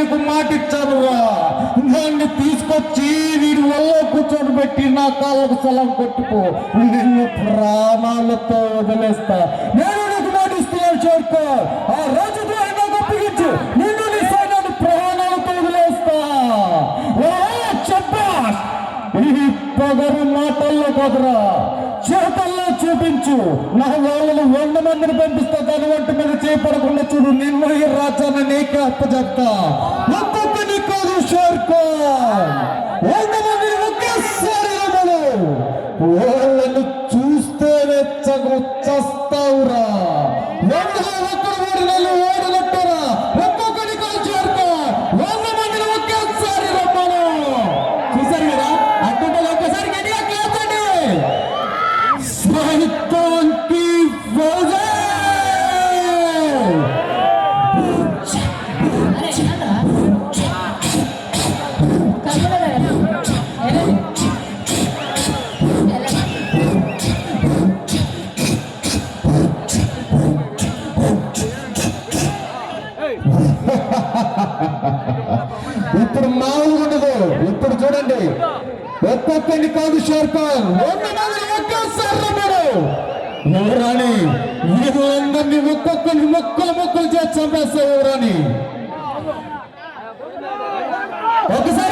వీడికి మాట ఇచ్చానురా దాన్ని తీసుకొచ్చి వీడి వల్ల కూర్చొని పెట్టి నా కాళ్ళకు సలం కొట్టుకో. నిన్ను ప్రాణాలతో వదిలేస్తా. నేను నీకు మాట ఇస్తున్నాను చేరుకో? ఆ రోజు నాకు అప్పగించు నిన్ను నీ సైన్యాన్ని ప్రాణాలతో వదిలేస్తా. ఓ చెప్పాస్ ఈ పొగరు మాటల్లో పొగరా చేతల్లో చూపించు. నా వాళ్ళని వంద మందిని పంపిస్తా. దాని వంటి మీద చేపడ ఈ రాజ్యాన్ని నీకే అప్పచెప్తా. ఒక్కొక్కని కాదు షేర్కో వంద ఒకేసారి వాళ్ళను చూస్తేనే చగు వందలో ఒక్కరు మూడు నెలలు ఓడగొట్టరా? చేరుకో. వంద మందిని ఒకేసారి రమ్మను. చూసారు కదా? అడ్డుంటే ఒక్కసారి గట్టిగా కేసండి సాహిత్యం ఇప్పుడు చూడండి. ఒక్కొక్కరిని కాదు షేర్ఖాన్ యువరాణి వీరులందరినీ ఒక్కొక్కరిని ముక్కలు ముక్కలు చేసి చంపేస్తావు యువరాణి ఒకసారి